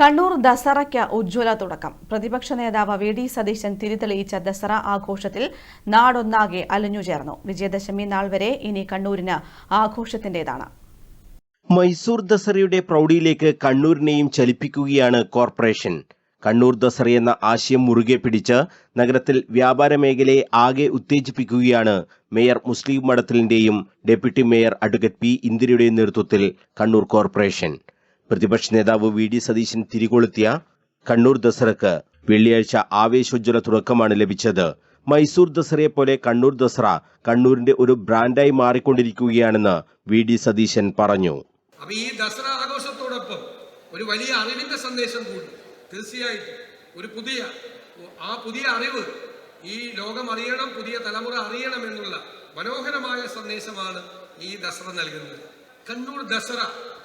കണ്ണൂർ ദസറയ്ക്ക് ഉജ്ജ്വല തുടക്കം. പ്രതിപക്ഷ നേതാവ് വി ഡി സതീശൻ തിരിതെളിയിച്ച ദസറ ആഘോഷത്തിൽ നാടൊന്നാകെ അലിഞ്ഞുചേർന്നു വിജയദശമി നാൾ വരെ ഇനി കണ്ണൂരിന് ആഘോഷത്തിന്റേതാണ്. മൈസൂർ ദസറയുടെ പ്രൗഢിയിലേക്ക് കണ്ണൂരിനെയും ചലിപ്പിക്കുകയാണ് കോർപ്പറേഷൻ. കണ്ണൂർ ദസറ എന്ന ആശയം മുറുകെ പിടിച്ച് നഗരത്തിൽ വ്യാപാര മേഖലയെ ആകെ ഉത്തേജിപ്പിക്കുകയാണ് മേയർ മുസ്ലിം മഠത്തിലിന്റെയും ഡെപ്യൂട്ടി മേയർ അഡ്വക്കേറ്റ് പി ഇന്ദിരയുടെയും നേതൃത്വത്തിൽ കണ്ണൂർ കോർപ്പറേഷൻ. പ്രതിപക്ഷ നേതാവ് വി ഡി സതീശൻ തിരികൊളുത്തിയ കണ്ണൂർ ദസറക്ക് വെള്ളിയാഴ്ച ആവേശോജ്വല തുടക്കമാണ് ലഭിച്ചത്. മൈസൂർ ദസറയെ പോലെ കണ്ണൂർ ദസറ കണ്ണൂരിന്റെ ഒരു ബ്രാൻഡായി മാറിക്കൊണ്ടിരിക്കുകയാണെന്ന് വി ഡി സതീശൻ പറഞ്ഞു. ഈ ദസറ ആഘോഷത്തോടൊപ്പം ഒരു വലിയ അറിവിന്റെ സന്ദേശം കൂടി. തീർച്ചയായിട്ടും ഒരു പുതിയ ആ പുതിയ അറിവ് ഈ ലോകം അറിയണം പുതിയ തലമുറ അറിയണം എന്നുള്ള മനോഹരമായ സന്ദേശമാണ് ഈ ദസറ നൽകുന്നത്. കണ്ണൂർ ദസറ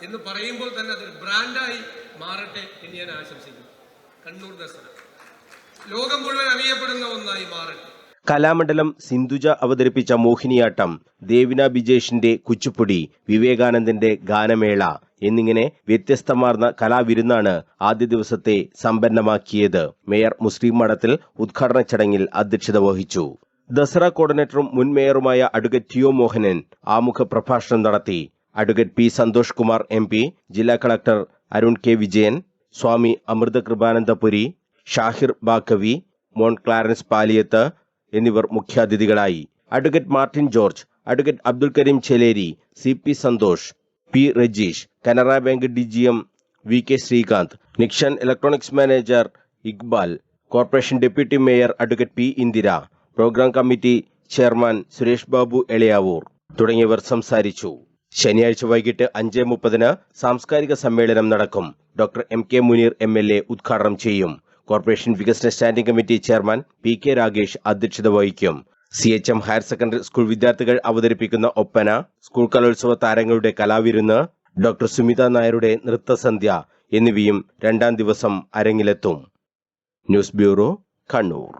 എന്ന് പറയുമ്പോൾ തന്നെ അതൊരു ബ്രാൻഡായി മാറട്ടെ എന്ന് ഞാൻ ആശംസിക്കുന്നു. കണ്ണൂർ ദസറ. ലോകം മുഴുവൻ അറിയപ്പെടുന്ന ഒന്നായി മാറട്ടെ. കലാമണ്ഡലം സിന്ധുജ അവതരിപ്പിച്ച മോഹിനിയാട്ടം ദേവിന ബിജേഷിന്റെ കുച്ചുപ്പൊടി വിവേകാനന്ദന്റെ ഗാനമേള എന്നിങ്ങനെ വ്യത്യസ്തമാർന്ന കലാവിരുന്നാണ് ആദ്യ ദിവസത്തെ സമ്പന്നമാക്കിയത്. മേയർ മുസ്ലിം മഠത്തിൽ ഉദ്ഘാടന ചടങ്ങിൽ അധ്യക്ഷത വഹിച്ചു. ദസറ കോർഡിനേറ്ററും മുൻ മേയറുമായ അഡ്വക്കേറ്റ് ടിയോ മോഹനൻ ആമുഖ പ്രഭാഷണം നടത്തി. Advocate P Santhosh Kumar M P ജില്ലാ collector Arun K Vijayan Swami Amritha Kripanandapuri Shahir Baqavi Mon Clarence Paliyath എന്നിവർ മുഖ്യാതിഥികളായി. Advocate Martin George advocate Abdul Kareem Cheleri C P Santhosh P Rajeesh Canara bank D G M V K Sreekanth Nikshan electronics manager Iqbal corporation deputy mayor advocate P Indira programme committee chairman Suresh Babu Eliyavoor തുടങ്ങിയവർ സംസാരിച്ചു. ശനിയാഴ്ച വൈകിട്ട് അഞ്ച് മുപ്പതിന് സാംസ്കാരിക സമ്മേളനം നടക്കും. Doctor M K Muneer M L A ഉദ്ഘാടനം ചെയ്യും. കോർപ്പറേഷൻ വികസന standing committee chairman P K Ragesh അധ്യക്ഷത വഹിക്കും. C H M higher secondary school വിദ്യാർത്ഥികൾ അവതരിപ്പിക്കുന്ന ഒപ്പന സ്കൂൾ കലോത്സവ താരങ്ങളുടെ കലാവിരുന്ന് ഡോക്ടർ സുമിത നായരുടെ നൃത്തസന്ധ്യ എന്നിവയും രണ്ടാം ദിവസം അരങ്ങിലെത്തും. News bureau Kannur.